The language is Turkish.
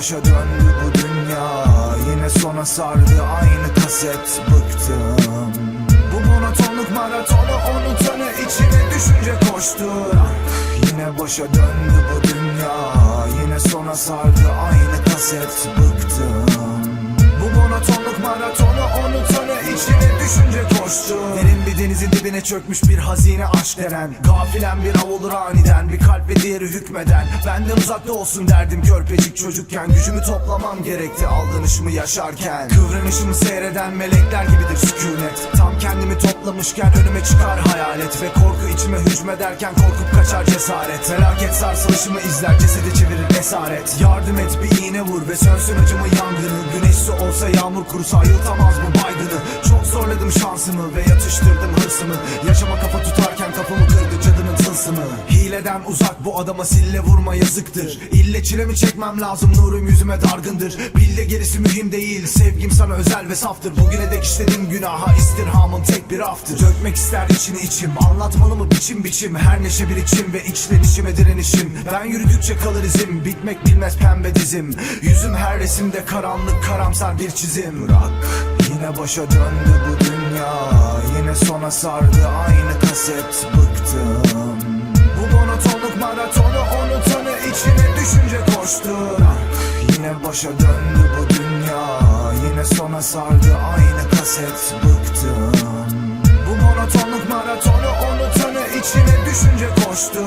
başa döndü bu dünya. Yine sona sardı aynı kaset. Bıktım. Bu monotonluk maratonu unutanı içine düşünce koştu. Yine başa döndü bu dünya. Yine sona sardı aynı kaset. Bıktım. Bu monotonluk maratonu unutanı içine düşünce koştu Derin bir denizin dibine çökmüş bir hazine aşk denen Gafilen bir av olur aniden bir kalp ve diğeri hükmeden Benden uzakta olsun derdim körpecik çocukken Gücümü toplamam gerekti aldanışımı yaşarken. Kıvranışımı seyreden melekler gibidir sükunet. Tam kendimi toplamışken önüme çıkar hayalet Ve korku içime hücmederken korkup kaçar cesaret. Felaket sarsılışımı izler cesedi çevirir esaret. Yardım et bir iğne vur ve sönsün acımı yangını. Güneşli olsa yağmur kurusa ayıltamaz bu baygını Zorladım şansımı ve yatıştırdım hırsımı. Yaşama kafa tutarken kapımı kırdı cadının tılsımı. Hileden uzak bu adama sille vurma yazıktır. İlle çilemi çekmem lazım nurum yüzüme dargındır. Bille gerisi mühim değil sevgim sana özel ve saftır. Bugüne dek işlediğim günaha istirhamım tek bir aftır. Dökmek ister içini içim anlatmalı mı biçim biçim? Her neşe bir içim ve içlenişime direnişim. Ben yürüdükçe kalır izim bitmek bilmez pembe dizim. Yüzüm her resimde karanlık karamsar bir çizim. Bırak yine başa döndü bu dünya. Yine sona sardı aynı kaset. Bıktım. Bu monotonluk maratonu unutanı içine düşünce koştu Yine başa döndü bu dünya. Yine sona sardı aynı kaset. Bıktım. Bu monotonluk maratonu unutanı içine düşünce koştu